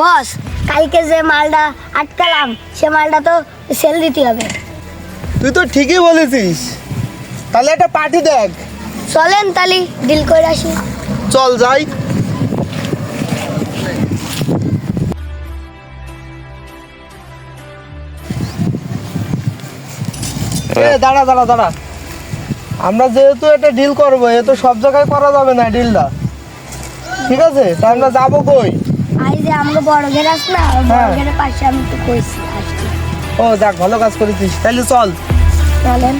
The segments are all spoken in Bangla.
বস কালকে যে মালটা আটকালাম সে মালটা তো সেল দিতে হবে। তুই তো ঠিকই বলেছিস। তাহলে একটা পার্টি দেখ। চলেন তালি ডিল করে আসি। চল যাই। এ দাঁড়া দাঁড়া দাঁড়া। আমরা যেহেতু এটা ডিল করব এ তো সব জায়গায় করা যাবে না ডিলটা ঠিক আছে? তা আমরা যাব কই? আর এই যে আমাকে বড় ঘের আস না বড় হ্যাঁ। ঘেরের পাশে আমি একটু কইছি আসছি। ও যাক ভালো কাজ করেছিস। তাহলে চল। চলেন।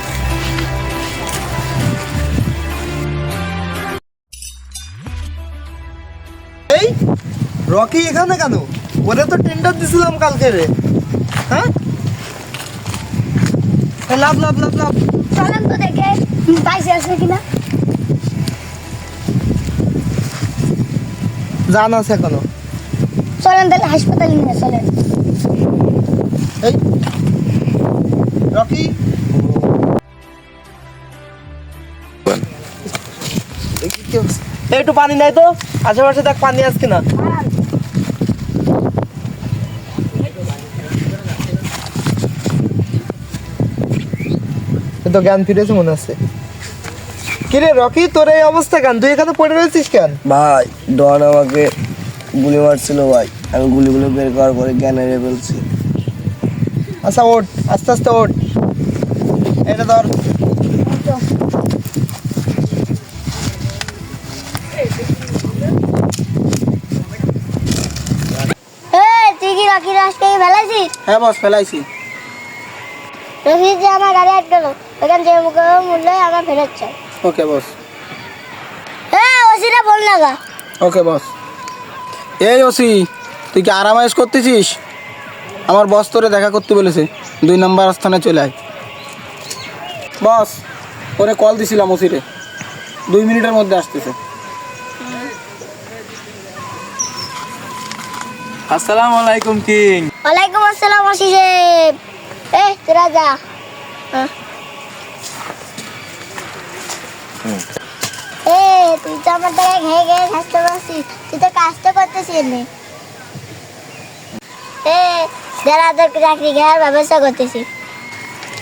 এই রকি এখানে কেন? ওরে তো টেন্ডার দিছিলাম কালকে রে। হ্যাঁ? লাভ লাভ লাভ লাভ। চলেন তো দেখে পাইসে আছে কিনা? জান আছে এখনও। চলেন তাহলে হাসপাতালে নিয়ে চলেন। এই রকি। একটু পানি নাই তো? আশেপাশে দেখ পানি আসছে না তো জ্ঞান ফিরেছে মনে হচ্ছে। কিরে রকি তোর এই অবস্থা কেন? তুই এখানে পড়ে রয়েছিস কেন? ভাই ডন আমাকে গুলি মারছিল ভাই। আমি গুলিগুলো বের করার পরে জ্ঞান হারিয়ে ফেলছি আচ্ছা ওঠ। আস্তে আস্তে ওঠ। এটা ধর। হ্যাঁ বস ফেলাইছি। যে আমার গাড়ি আটকালো ওখান যে মুখে মূল্য আমার ফেরত চাই ওকে বস। হ্যাঁ বল না ওকে বস। এই ওসি তুই কি আরামায়েশ করতেছিস? আমার বস তোরে দেখা করতে বলেছে। দুই নাম্বার স্থানে চলে আয়। বস ওরে কল দিছিলাম ওসিরে। দুই মিনিটের মধ্যে আসতেছে। আসসালামু আলাইকুম কিং। ওয়ালাইকুম আসসালাম ওসি সাহেব। এ তোরা যা। হ্যাঁ। এ তুই তো আমার থাকতে পারছিস তুই তো কাজটা করতেছিস নে। এ যারা তোর চাকরি খেয়ার ব্যবস্থা করতেছি।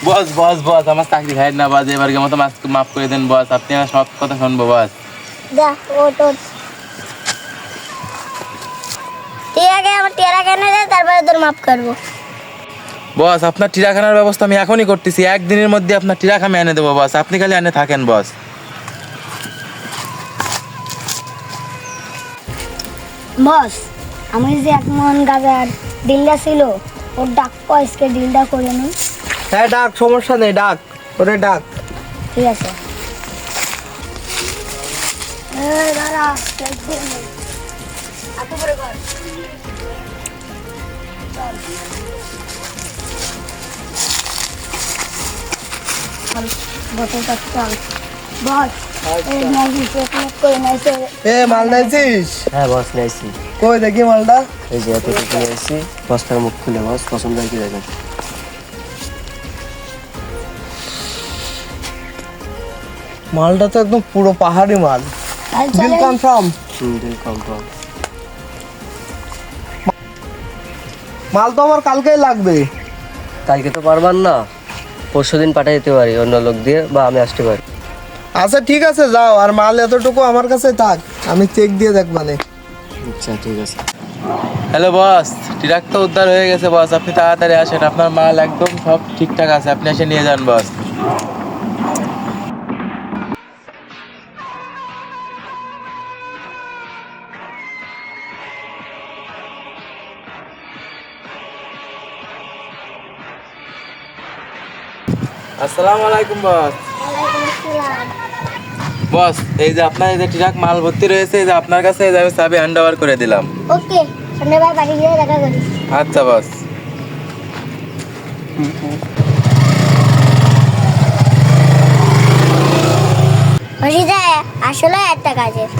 বস বস বস আমার চাকরি খাই না বাজ এবারকে মতো মাফ মাফ করে দেন বস। আপনি আমার সব কথা শুনব বস। যা ওট ওট তুই আগে আমার টেরা কেনে দে তারপরে তোর মাফ করব। বস আপনার টিরাখানার ব্যবস্থা আমি এখনই করতেছি। একদিনের মধ্যে আপনার টিরাক আমি এনে দেবো বস। আপনি খালি এনে থাকেন বস। বস আমি যে এক মন গাজার ডিলটা ছিল ওর ডাক পয়সকে ডিলটা করে নিই হ্যাঁ ডাক সমস্যা নেই ডাক ওরে ডাক। ঠিক আছে। দাঁড়া, নে। বোতলটা চল। এ মাল নাইছিস? হ্যাঁ বস নিয়েছি কই দেখি মালটা? এই যে এতটুকু নিয়েছি বস্তার মুখ খুলে বস পছন্দ হয় কি দেখেন। মালটা তো একদম পুরো পাহাড়ি মাল। বিল কনফার্ম হুম কনফার্ম মাল তো আমার কালকেই লাগবে। কালকে তো পারবার না। পরশু দিন পাঠিয়ে দিতে পারি অন্য লোক দিয়ে বা আমি আসতে পারি। আচ্ছা ঠিক আছে, যাও, আর মাল এতটুকু আমার কাছে থাক। আমি চেক দিয়ে দেখ মানে। আচ্ছা ঠিক আছে। হ্যালো বস টিরাক তো উদ্ধার হয়ে গেছে বস আপনি তাড়াতাড়ি আসেন, আপনার মাল একদম সব ঠিকঠাক আছে। আপনি এসে নিয়ে যান বস আসসালামু আলাইকুম বস। বস এই যে আপনার এই যে ট্রাক মাল ভর্তি রয়েছে এই যে আপনার কাছে এই যে আমি চাবি হ্যান্ড ওভার করে দিলাম। ওকে সন্ধ্যাবার বাড়ি গিয়ে দেখা করি। আচ্ছা বস। আসলে একটা কাজের।